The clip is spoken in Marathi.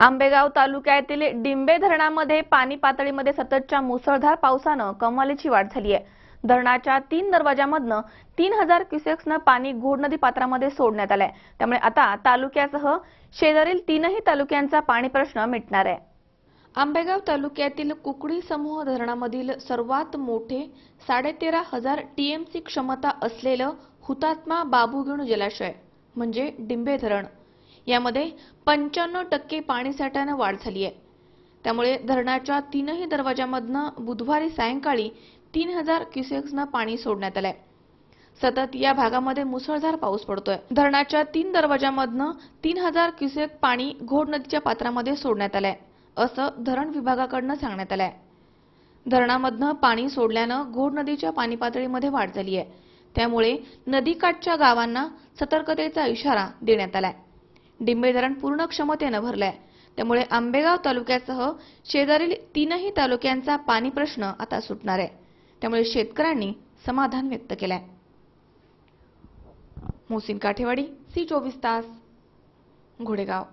आंबेगाव तालुक्यातील डिंबे धरणामध्ये पाणी पातळीमध्ये सततच्या मुसळधार पावसानं कमालीची वाढ झाली आहे. धरणाच्या तीन दरवाजामधनं तीन हजार क्युसेक्सनं पाणी घोड नदी पात्रामध्ये सोडण्यात आलंय. त्यामुळे आता तालुक्यासह शेजारील तीनही तालुक्यांचा पाणी प्रश्न मिटणार आहे. आंबेगाव तालुक्यातील कुकडी समूह धरणामधील सर्वात मोठे साडेतेरा हजार टीएमसी क्षमता असलेलं हुतात्मा बाबूगणू जलाशय म्हणजे डिंबे धरण. यामध्ये पंच्याण्णव टक्के पाणीसाठ्यानं वाढ झाली आहे. त्यामुळे धरणाच्या तीनही दरवाजामधनं बुधवारी सायंकाळी तीन हजार क्युसेक्सनं पाणी सोडण्यात आलंय. सतत या भागामध्ये मुसळधार पाऊस पडतोय. धरणाच्या तीन दरवाजामधनं तीन हजार क्युसेक पाणी घोड नदीच्या पात्रामध्ये सोडण्यात आलंय असं धरण विभागाकडनं सांगण्यात आलंय. धरणामधनं पाणी सोडल्यानं घोड नदीच्या पाणी पातळीमध्ये वाढ झाली आहे. त्यामुळे नदीकाठच्या गावांना सतर्कतेचा इशारा देण्यात आलाय. डिंबे धरण पूर्ण क्षमतेनं भरलंय. त्यामुळे आंबेगाव तालुक्यासह शेजारील तीनही तालुक्यांचा पाणी प्रश्न आता सुटणार आहे. त्यामुळे शेतकऱ्यांनी समाधान व्यक्त केलंय. मोसिन काठेवाडी सी चोवीस तास घोडेगाव.